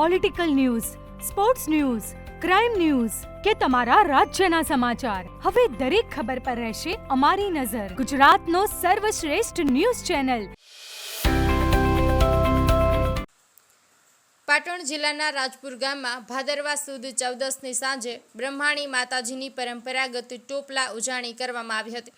Political news sports news crime news કે તમારા રાજ્યના સમાચાર. હવે દરેક ખબર પર રહેશે અમારી નજર. ગુજરાતનો સર્વશ્રેષ્ઠ ન્યૂઝ ચેનલ. પાટણ જિલ્લાના રાજપુર ગામમાં ભાદરવા સુદ ચૌદસની સાંજે બ્રહ્માણી માતાજીની પરંપરાગત ટોપલા ઉજાણી કરવામાં આવી હતી.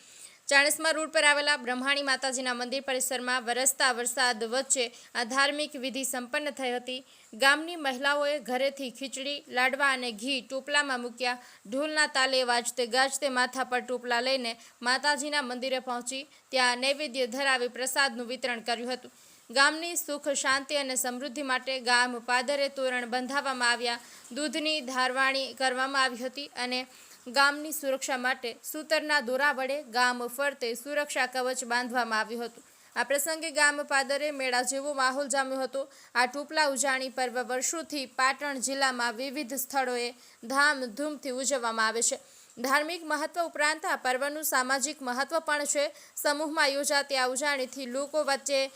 ચાણસ્મા રોડ પર આવેલા બ્રહ્માણી માતાજીના મંદિર પરિસરમાં વરસતા વરસાદ વચ્ચે આ ધાર્મિક વિધિ સંપન્ન થઈ હતી. ગામની મહિલાઓએ ઘરેથી ખીચડી, લાડવા અને ઘી ટોપલામાં મૂક્યા. ઢોલના તાલે વાજતે ગાજતે માથા પર ટોપલા લઈને માતાજીના મંદિરે પહોંચી ત્યાં નૈવેદ્ય ધરાવી પ્રસાદનું વિતરણ કર્યું હતું. ગામની સુખ, શાંતિ અને સમૃદ્ધિ માટે ગામ પાદરે તોરણ બંધાવવામાં આવ્યા. દૂધની ધારવાણી કરવામાં આવી હતી અને ગામની સુરક્ષા માટે સૂતરના દોરા વડે ગામ ફરતે સુરક્ષા કવચ બાંધવામાં આવ્યું હતું. આ પ્રસંગે ગામ પાદરે મેળા જેવો માહોલ જામ્યો હતો. આ ટોપલા ઉજાણી પર્વ વર્ષોથી પાટણ જિલ્લામાં વિવિધ સ્થળોએ ધામધૂમથી ઉજવવામાં આવે છે. ધાર્મિક મહત્વ ઉપરાંત આ પર્વનું સામાજિક મહત્વ પણ છે. સમૂહમાં યોજાતી આ ઉજાણીથી લોકો વચ્ચે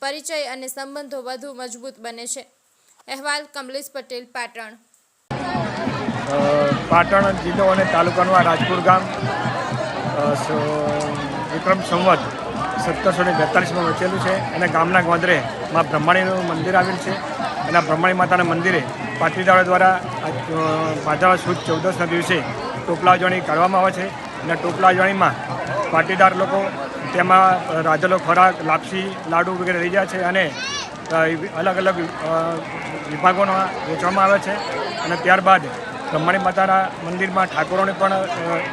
પરિચય અને સંબંધો વધુ મજબૂત બને છે. અહેવાલ કમલેશ પટેલ, પાટણ. પાટણ જિલ્લો અને તાલુકાનું આ રાજપુર ગામ વિક્રમ સંવત સત્તરસો ને બેતાલીસમાં વચેલું છે અને ગામના ગોંદરે માં બ્રહ્માણીનું મંદિર આવેલ છે. અને આ બ્રહ્માણી માતાના મંદિરે પાટીદારો દ્વારા ભાદરવા સુદ ચૌદસના દિવસે ટોપલા ઉજવણી કરવામાં આવે છે. અને ટોપલા ઉજવણીમાં પાટીદાર લોકો, તેમાં રાજલો ખોરાક, લાપસી, લાડુ વગેરે લઈ જાય છે અને અલગ અલગ વિભાગોમાં વેચવામાં આવે છે. અને ત્યારબાદ બ્રહ્માણી માતાના મંદિરમાં ઠાકોરોને પણ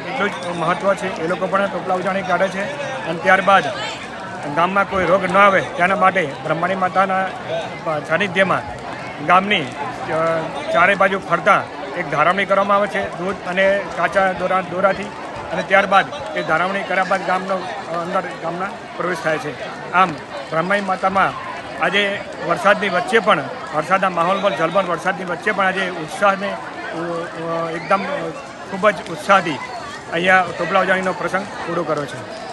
એટલું જ મહત્ત્વ છે. એ લોકો પણ ટોપલા ઉજાણી કાઢે છે. અને ત્યારબાદ ગામમાં કોઈ રોગ ન આવે તેના માટે બ્રહ્માણી માતાના સાનિધ્યમાં ગામની ચારે બાજુ ફરતા એક ધારવણી કરવામાં આવે છે, દૂધ અને કાચા દોરા, દોરાથી. અને ત્યારબાદ એ ધારવણી કર્યા બાદ ગામનો અંદર ગામના પ્રવેશ થાય છે. આમ બ્રહ્માણી માતામાં આજે વરસાદની વચ્ચે પણ, વરસાદના માહોલ પર જલબન વરસાદની વચ્ચે પણ આજે ઉત્સાહને એકદમ ખૂબ જ ઉત્સાહથી અહીંયા ટોપલા ઉજાણીનો પ્રસંગ પૂરો કર્યો છે.